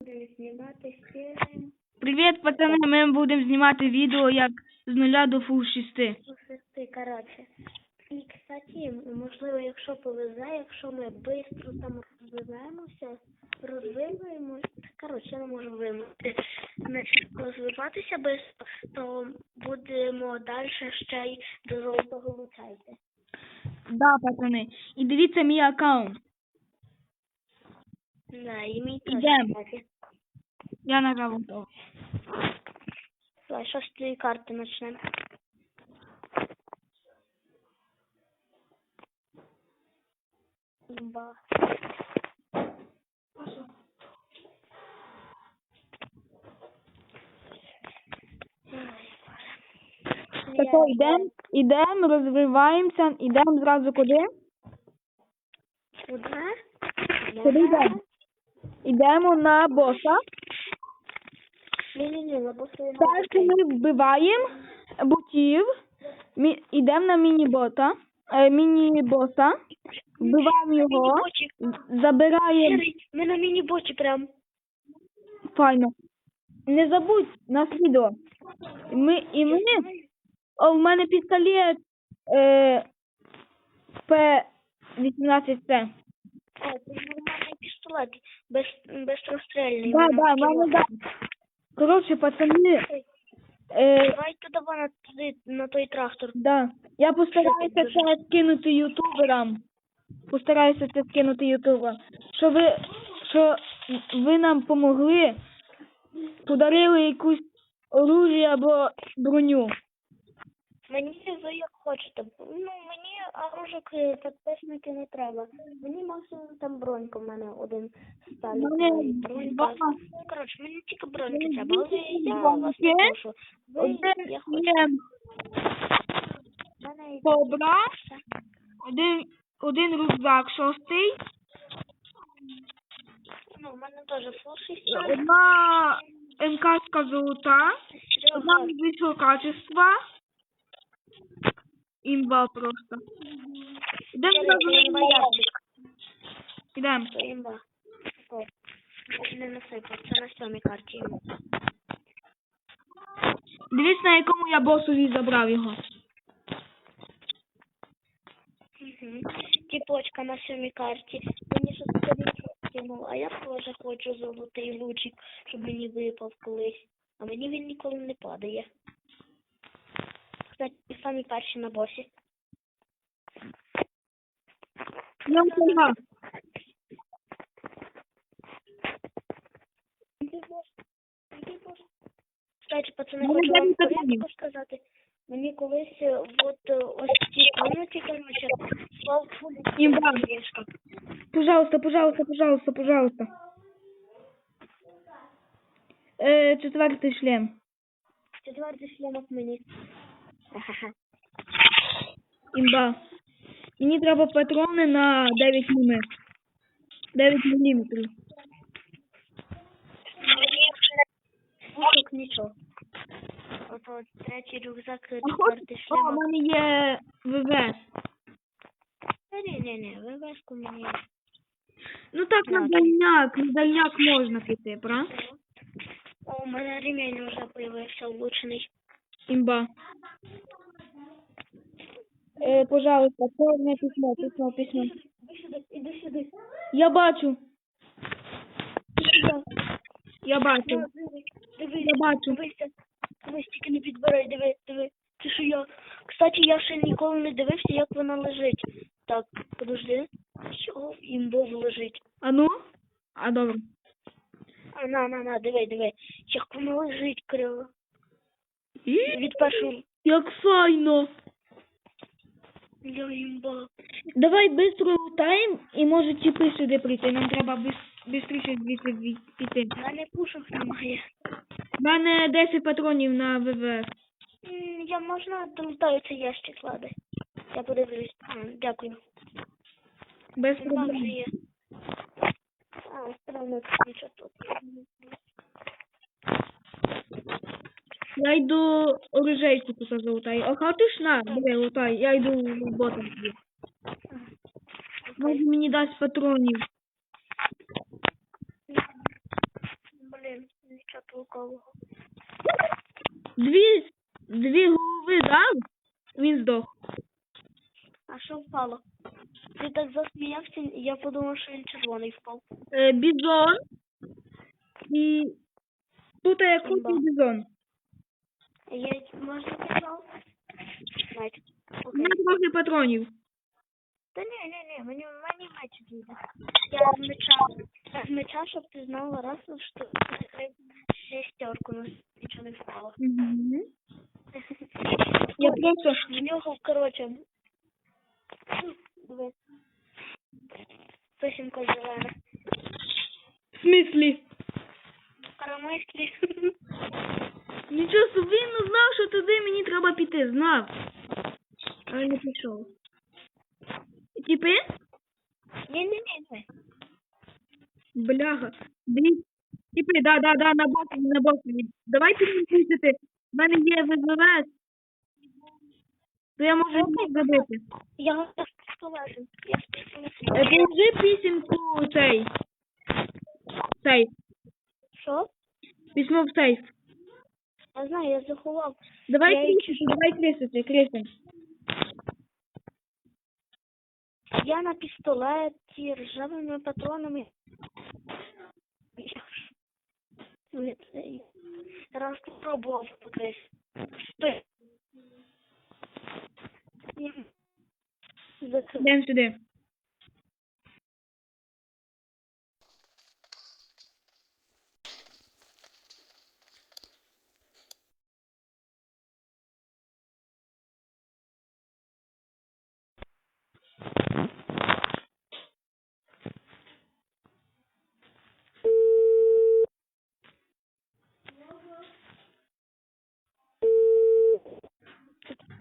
Будемо знімати фільм Привіт, пацани, ми будемо знімати відео як з нуля до фул 6. шести, коротше. І, кстати, можливо, якщо повезе, якщо ми швидко там розвиваємося, розвиваємось, коротше, я не можу вимовити, розвиватися швидко, то будемо далі ще й до золотого луцайти. Да, пацани. І дивіться мій аккаунт. Да, і мій теж, Ідем. кстати. Я нажав готово. Давай, що з цієї карти почнемо? Ба. Тако йдемо, йдемо, розвиваємося, йдемо зразу куди? Куди? Куди йдемо? Йдемо на боса. Ні-ні-ні, на босу я Перше ми вбиваємо ботів. Мі... Йдемо на міні-бота. Е, міні-боса. Вбиваємо його. Забираємо. Ми на міні-боті прям. Файно. Не забудь нас відео. Ми, і ми... О, в мене пістолет е, П-18С. О, це нормальний пістолет. Без, безстрострельний. Да, да, мене да. Коротше, пацани, е, Давай туди на, туди, на той трактор. да. Я постараюся це скинути ютуберам. Постараюся це скинути ютуберам. Що ви, що ви нам помогли, подарили якусь оружие або броню. Мені ви як хочете. Ну, мені оружок е, підписники не треба. Мені максимум там бронька в мене один сталь. Бронька. Коротше, мені тільки броньки треба, але я вас не прошу. Ви, я хочу. кобра, один, один рюкзак шостий, Ну, в мене теж флеші. одна МКшка золота, одна вищого качества. Імба просто. Ідемо зразу. Ідемо. Імба. О, не насипав, це на сьомій карті. Дивись, на якому я босові забрав його. Угу. Тіпочка на сьомій карті. Мені щось сторінку скинув, а я теж хочу золотий лучик, щоб мені випав колись. А мені він ніколи не падає. Самі перші на босі. Я бос? Кстати, пацани, Ну, хочу вам коротко сказати. Мені колись е, от е, ось ці комнаті, коротше, слав фулі Пожалуйста, пожалуйста, пожалуйста, пожалуйста. Е, четвертий шлем. Четвертий шлемок мені. Імба. Мені треба патрони на 9 мм. 9 міліметрів. Пушок нічого. Ото третій рюкзак, четвертий хоч- О, у мене є ВВС. Та ні, ні, ні, вивеску мені. Ну так, на дальняк, на дальняк можна піти, правда? О, у мене ремень вже появився влучений. Імба. Е, пожалуйста, чорне письмо, письмо, письмо. Іди сюди, іди сюди. Я бачу, я бачу, диви, диви, я бачу. дивися. Дивись, тільки не підбирай, диви, диви. Це що я. Кстати, я ще ніколи не дивився, як вона лежить. Так, подожди. Що імбов лежить? А ну? А добре. А, на, на, на, диви, диви. Як вона лежить криво. І? Від першого. Як файно. Я імба. Давай быстро лутаємо і може тіпи сюди прийти. Нам треба швидше звідси зві- піти. У мене пушок немає. У мене 10 патронів на ВВС. Я можна долутаю цей ящик лади. Я подивлюсь. Дякую. Без проблем. А, все одно нічого тут. Я йду оружейку тут залутаю. А хатиш на, лутай. Я йду в бота. Може мені дасть патронів. що толкового. Дві, дві голови дав, він здох. А що впало? Ти так засміявся, я подумав, що він червоний впав. Е, бізон. І тут якийсь Да. бізон. Я можна казав? Знаєте. У Окей. мене трохи патронів. Та ні, ні, ні, мені мені меч дійде. Я з меча. Я з меча, щоб ти знала раз, що ти шестерку нас нічого не впало. Угу. Я просто В нього, коротше. Диви. Писінка зелена. в смислі. Да, да, на бок, на бок. Давайте мені пустити. В мене є ВВС. То я можу їх забити. Я пістолетом. Я. Е, Положи пісеньку цей. Сейф. Що? Письмо в сейф. Я знаю, я заховав. Давай Я її давай крисити, крисим. Я на пістолеті ржавими патронами. Я цей. Раз спробував. Закрив. Йдемо сюди.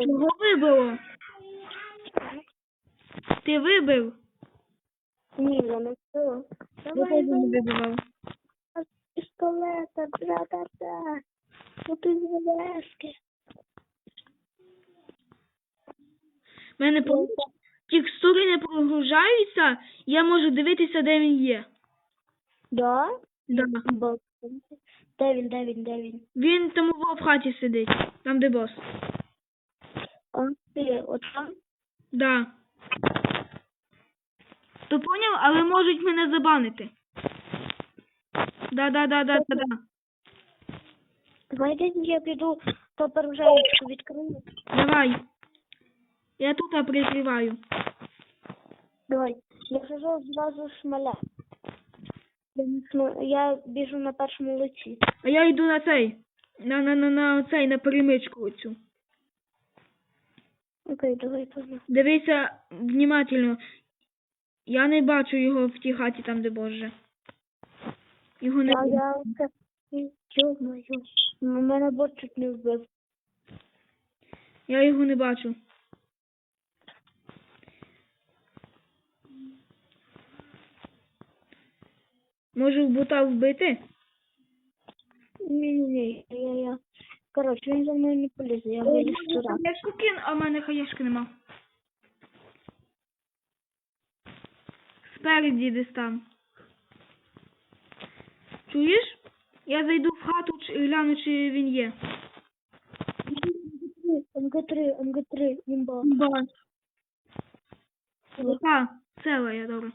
Чого вибило? Ти вибив? Ні, я не все. Я теж не вибивав. пістолета, тра-та-та. Ну ти зв'язки. У мене по- текстури не прогружаються, я можу дивитися, де він є. Да? Да. Бо- Де він, де він, де він? Він там в хаті сидить, там де бос. А, ти, там? Да. То поняв, але можуть мене забанити. Да, да, да, да, да, да. Давай десь я піду попереджаючку відкрию. Давай. Я тут прикриваю. Давай. Я хожу зразу шмаля. Я біжу на першому лиці. А я йду на цей. На, на, на, на цей, на перемичку оцю. Окей, давай погнали. Дивися внимательно. Я не бачу його в тій хаті там, де Боже. Його не А я це... Йо-моє. Мене бот чуть не вбив. Я його не бачу. Можу бота вбити? Ні-ні-ні, я, я. Коротше, він за мною не полізе, я виліз туди. Хаєшку кин, а в мене хаєшки нема. Спереді десь там. Чуєш? Я зайду в хату чи гляну, чи він є. МГ3, МГ3, імба. Ба. Ока, села я добре.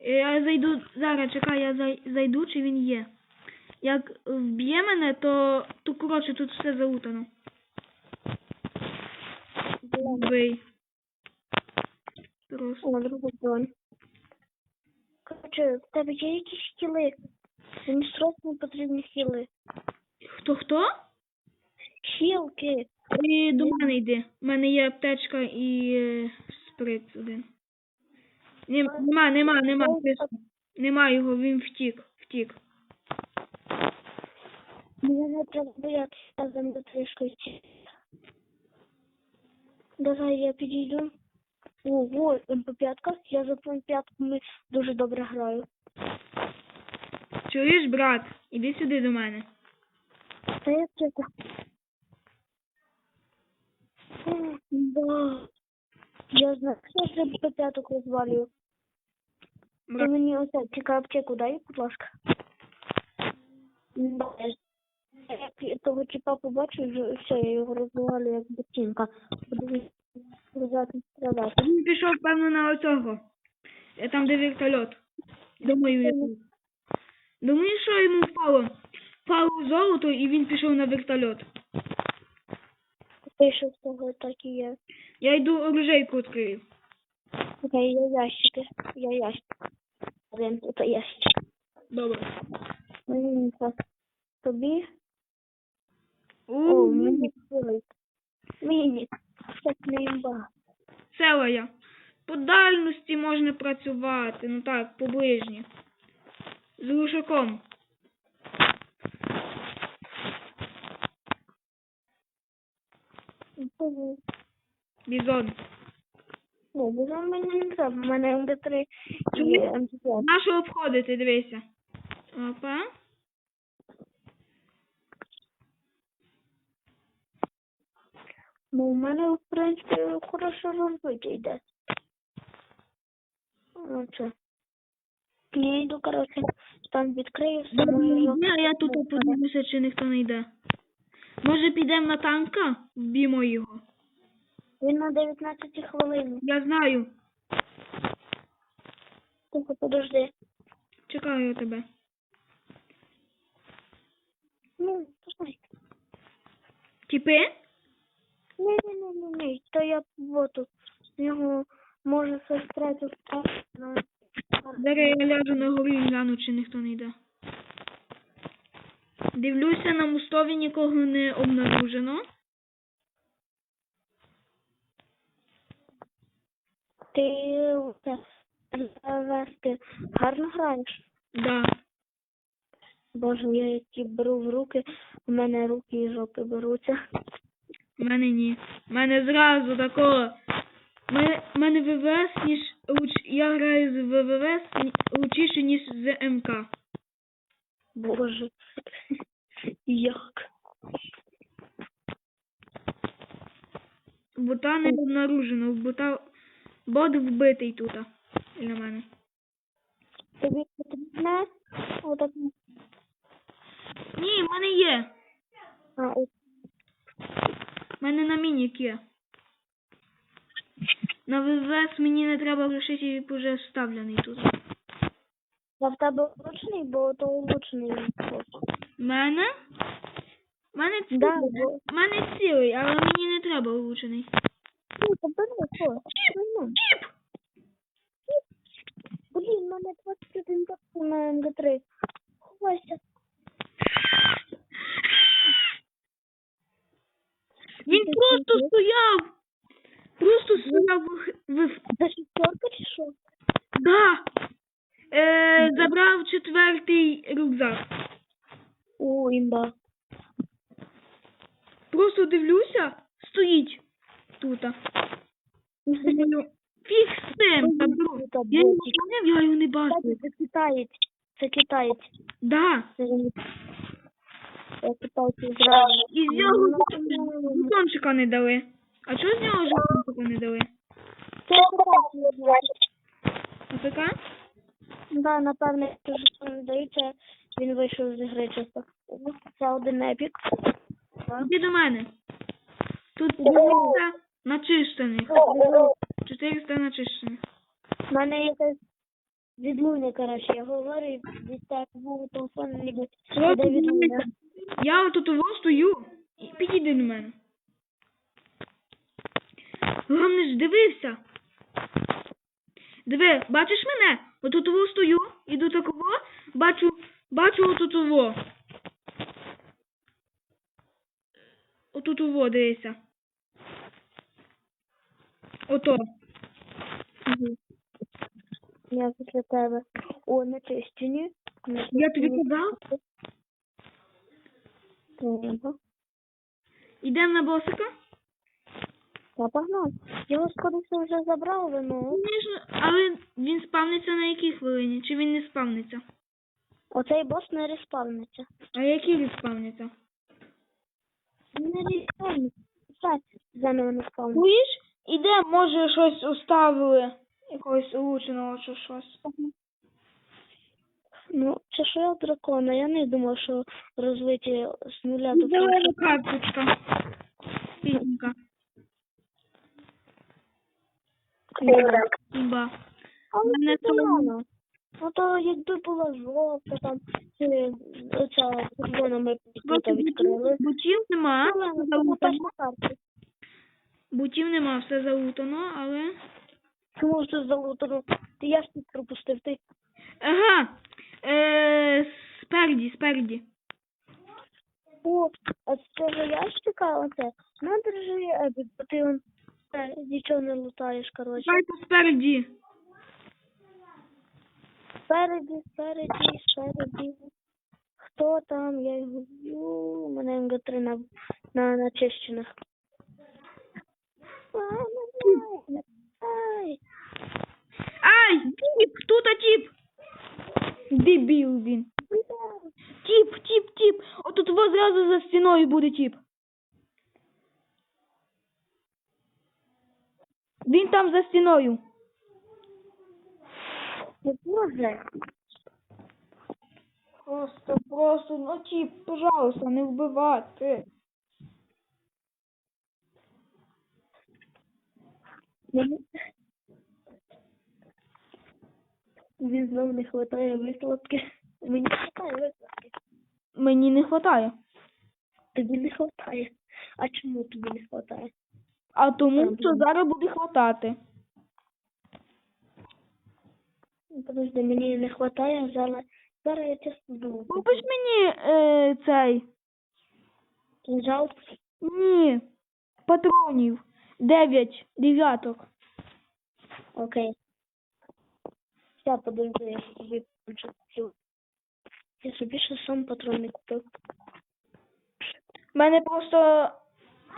Е, Я зайду, зараз чекай, я зай, зайду, чи він є. Як вб'є мене, то, то коротше тут все залутано. Вбий. Просто. О, другий бронь. Коротше, в тебе є якісь хіли? Мені срочно потрібні хіли. Хто хто? Хілки. І до мене йди. У мене є аптечка і е, сприц один. Нема, нема, нема. Нема його, він втік. Втік. Мені не треба боятися я за МГ3 йти. Давай я підійду. Ого, МП5, я за МП5 дуже добре граю. Чуєш, брат? Іди сюди до мене. Та я це. Да. Я знаю, що я МП5 розвалюю. Ти мені оце цікаву аптеку дай, будь ласка. Я того типа побачив, все, я його розвиваю як. Буду страдати. Він пішов, певно, на оцього. Е, Там, де вертольот. Думаю, я тут. Думаю, що йому впало. Впало золото, і він пішов на вертольот. Що з того так і є. Я йду оружейку відкрию. Окей, я ящики. Я ящик. Один тут ящик. Добре. Мені так. Тобі? О, мені. Мені. Так не імба. Села я. По дальності можна працювати, ну так, по ближні. З глушаком. Бізон. Ну, бо мені не треба. У мене МД3 і МД5. Нащо обходити, дивися. Опа. Ну, у мене, в принципі, хорошо розбиття йде. Ну, це. Я йду, коротше, там відкрию все Ні, я тут подивлюся, чи ніхто не йде. Може підемо на танка? Вб'ємо його. Він на 19 хвилин. Я знаю. Тихо, подожди. Чекаю тебе. Ну, послухай. Тіпи? Ні, ні, ні, ні, ні. То я боту. З нього може щось третє Ну, Зараз я ляжу на горі і гляну, чи ніхто не йде. Дивлюся, на мостові нікого не обнаружено. Ти завести гарно граєш. Да. Боже, я які беру в руки, у мене руки і жопи беруться. В мене ні. В мене зразу такого. В мене, ВВС, ніж луч... я граю з ВВС лучіше, ніж з МК. Боже. Як? Бота не обнаружено. Бота... Бот вбитий тут. Для мене. Тобі потрібне? Отак. Ні, в мене є. А. В мене на мінік є. На ВВС мені не треба грошей, вже вставлений тут. А в тебе влучний, бо то влучний. В мене? Мене цілий. Да, бо... Мене цілий, але мені не треба влучений. Ну, то бери, що? Ну, Чіп! Блін, мене 21 такий на МД3. Ховайся. Він просто стояв! Просто стояв в... За шістерка чи що? Да! Е, забрав четвертий рюкзак. О, імба. Просто дивлюся, стоїть тут. Фіг з цим, заберу. Я не поняв, я його не бачу. Це китаєць. Це китаєць. Да. Я китайців зразу. І з нього жетончика не дали. А чого з нього жетончика не дали? Це китайць. АФК? Да, напевне, що ж не здається, він вийшов з ігри чисто. Це один епік. Іди до мене. Тут 400 начищених. 400 начищених. У мене якась відлуння, коротше, я говорю, і від так був телефон, ніби? Я отут ово стою. І Підійди до мене. Головне ж дивився. Диви, бачиш мене? Отут ово стою, іду такого, бачу, бачу отут ово. Отут ово, дивися. Ото. Мгм. Я після тебе. О, начищені. Я тобі казав? Треба. Ідемо на босика? Я погнав. Його скоріше вже забрали, ну. Звісно, але він спавниться на якій хвилині? Чи він не спавниться? Оцей бос не респавниться. А який він спавниться? Не респавниться. Все, заново не спавниться. Чуєш? Іде, може, щось уставили. Якогось улучшеного чи щось. Ну, чешуя дракона. Я не думав, що розвиті з нуля до Зелена карточка. Синенька. Ба. Але Мене це то- погано. Ну то якби була жовта там, чи оця червона ми відкрили. Бутів нема. Це залутано. Бутів нема, все залутано, але. Чому це залутано? Ти я ж тут пропустив, ти. Ага. Е, спереді, спереді. О, а з цього ящика оце. На, держи, Ебі, бо ти он е, нічого не лутаєш, коротше. Давайте спереді. Спереді, спереді, спереді. Хто там? Я його б'ю. У мене МГ3 на, на начищених. Ай, Ай! Тіп! Тут а тіп! Дебіл він. Тіп, тіп, тіп. Отут во зразу за стіною буде тіп. Він там за стіною. Не може. Просто, просто, ну тіп, пожалуйста, не вбивати. Він знов не хватає викладки. Мені не хватає викладки. Мені не вистачає. Тобі не хватає. А чому тобі не хватає? А тому, що зараз буде хватати. Подожди, мені не хватає, зараз, зараз я чесно думаю. Купиш мені е, цей. Кинжал? Ні. Патронів. Дев'ять дев'яток. Окей. Все, подожди, я собі вже. Я собі ще сам патрон не купив. У мене просто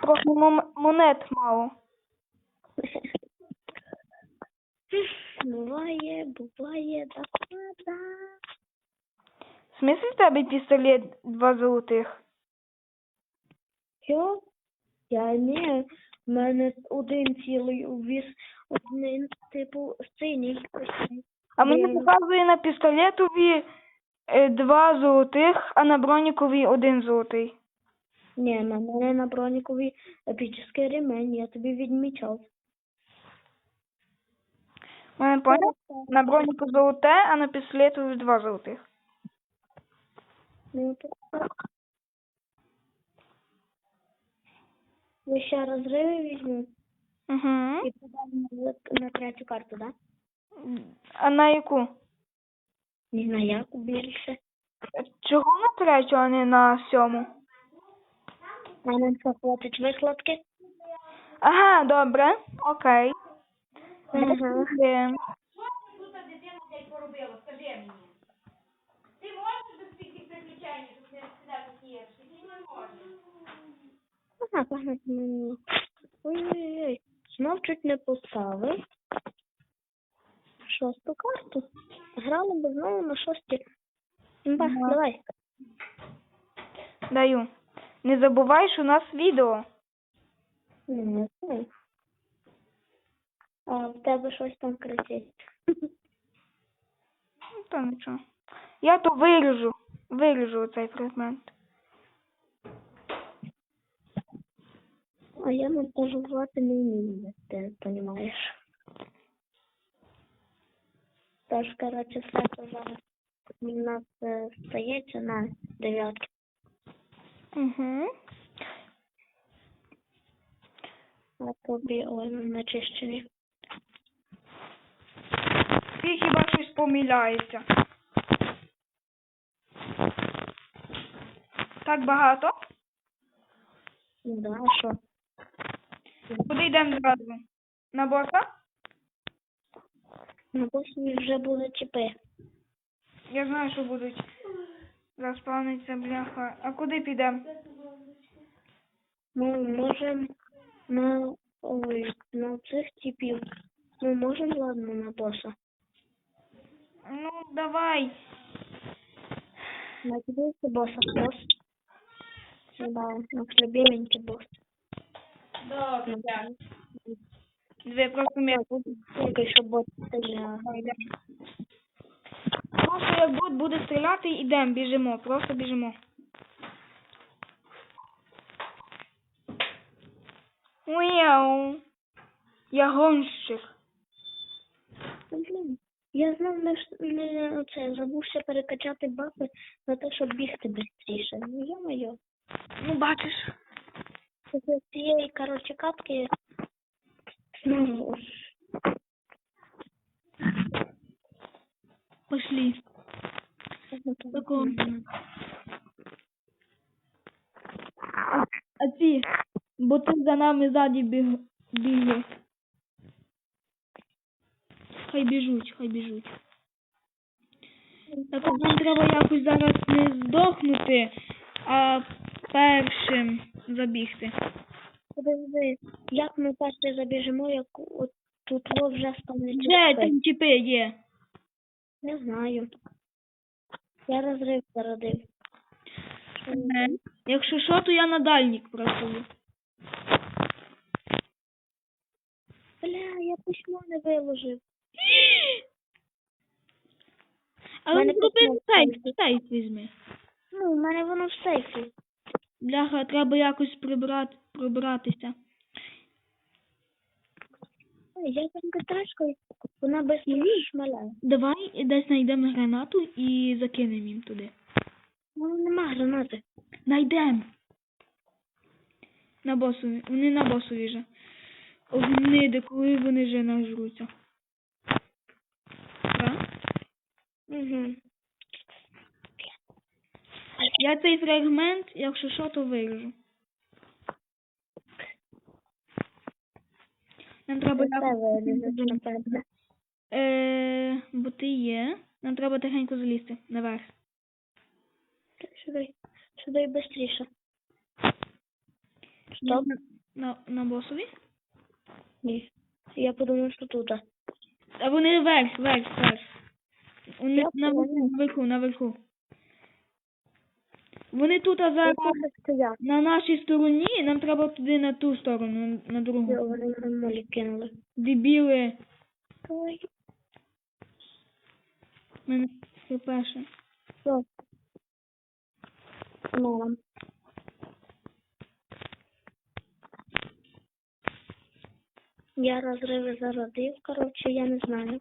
трохи монет мало. Буває, буває, да, да. В смислі в тебе пістолет два золотих? Що? Я не. В мене один цілий увіз один, типу, синій. А мені показує на пістолетові е, два золотих, а на бронікові один золотий. Ні, на мене на бронікові епічний ремень, я тобі відмічав. У мене поняв? На броніку золоте, а на пістолетові два золотих. Ну, так. Я ще розриви візьму Угу. і подам на, на третю карту, да? А на яку? Не на яку більше. Чого на третю, а не на сьому? Що, хватить викладки? Ага, добре, окей. Ага. Е, Ага, погнати мені. Ой-ой-ой. Знов чуть не поставив. Шосту карту. Грали би знову на шості. Ба, давай. Даю. Не забувай, що у нас відео. Не знаю. А в тебе щось там кричить. Ну, то нічого. Я то виріжу. Виріжу цей фрагмент. А я монтажувати не вмію, ти розумієш. Тож, коротше, все це зараз у нас е, стається на дев'ятки. Угу. Тобі ой, на чищені. Ти хіба щось помиляєшся? Так багато? Ну да, а що? Куди йдемо зразу? На боса? На босні вже були чіпи. Я знаю, що будуть. Заспавниться бляха. А куди підемо? Ми можемо на ой, на цих типів. Ми можемо, ладно, на боса. Ну, давай. На дивися боса бос. Да, на любименький бос. Добре. Дві просто м'я. Тільки що бос сильний. Ну що як бот буде стріляти, ідемо, біжимо, просто біжимо. Уяу. Я гонщик. Ну, Блін, я знав не, не це, забувся перекачати бафи на те, щоб бігти швидше. Ну, йо-моє. Ну, бачиш. З цієї, коротше, катки знову. Пошли. Такого. А ці, бо ти за нами ззаді біг. Хай біжуть, хай біжуть. Так от нам треба якось зараз не здохнути, а першим забігти. Подожди, як ми перше забіжимо, як от тут вже стане Де там чіпи є? Не знаю. Я розрив зародив. Е, Якщо що, то я на дальнік працюю. Бля, я письмо не виложив. Але Мене зроби сейф, сейф візьми. Ну, у мене воно в сейфі. Бляха, треба якось прибрати, прибратися. Я там каташкою, вона без шмаляє. Давай десь знайдемо гранату і закинемо їм туди. Ну, нема гранати. Найдемо. На босові. Вони на босові же. Огниди, коли вони вже нажруться. Так? Угу. Я цей фрагмент, якщо що, то виріжу. Нам треба Це. Е, бо ти є. Нам треба тихенько залізти наверх. Сюди, сюди швидше. Стоп. На, на босові? Ні. Я подумав, що тут. А вони вверх, вверх, вверх. Вони наверху, наверху. Вони тут а зараз на нашій стороні, нам треба туди на ту сторону, на другу. Вони на молі кинули. Дебіли. Ой, Мене перше. що? Мам. Я розриви зародив, коротше, я не знаю.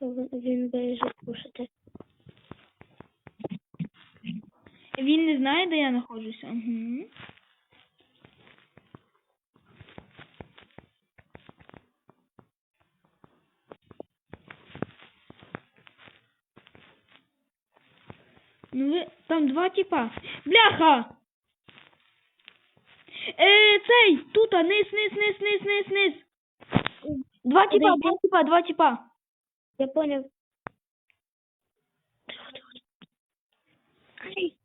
Він- вирішив кушати. Він не знає, де я знаходжуся. Угу. Ну ви там два типа. Бляха! Е, цей, тут, низ, низ, низ, низ, низ, низ. Два типа, два типа, два типа. Я поняв. Ай,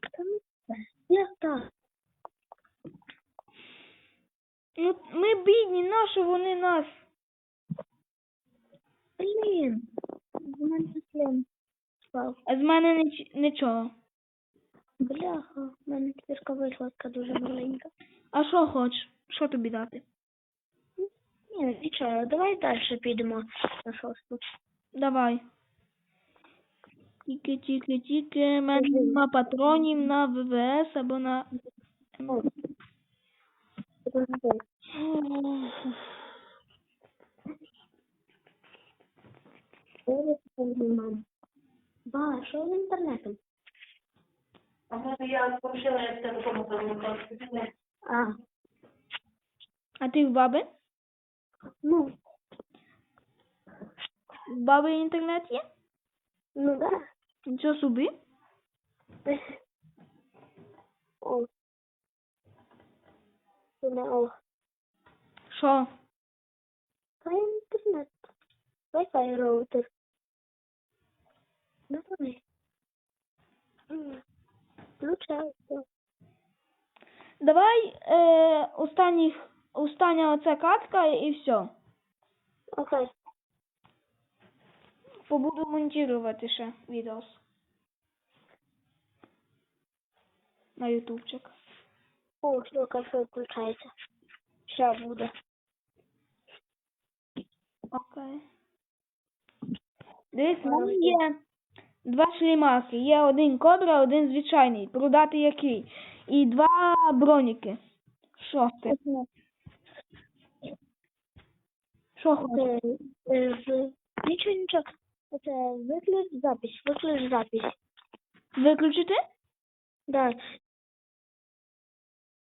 та ну це. Як так? Ну, ми бідні, нащо вони нас? Блін. В мене член спав. А з мене ніч- нічого. Бляха, в мене тепер викладка дуже маленька. А що хочеш? Що тобі дати? Ні, нічого, давай далі підемо на шосту. Давай. Тільки, тільки, тільки. мене нема патронів на ВВС або на. Ба, що з інтернетом? Ага, я порушила я телефону там А, А ти в баби? ну, В баби інтернет є? ну да. Нічого собі? О. Не о. Що? Та інтернет. Wi-Fi роутер. Давай. Включайся. Давай е, останніх, остання оця катка і все. Окей. Побуду монтувати ще відео. На ютубчик. О, все, кафе включається. Ще буде. Окей. Дивись, мене є два шлімаки. Є один кобра, один звичайний. Продати який? І два броніки. Що ти? Що хочеш? Е, з... Нічого, нічого. Це виключ запись, виключ запись. Виключити? Да.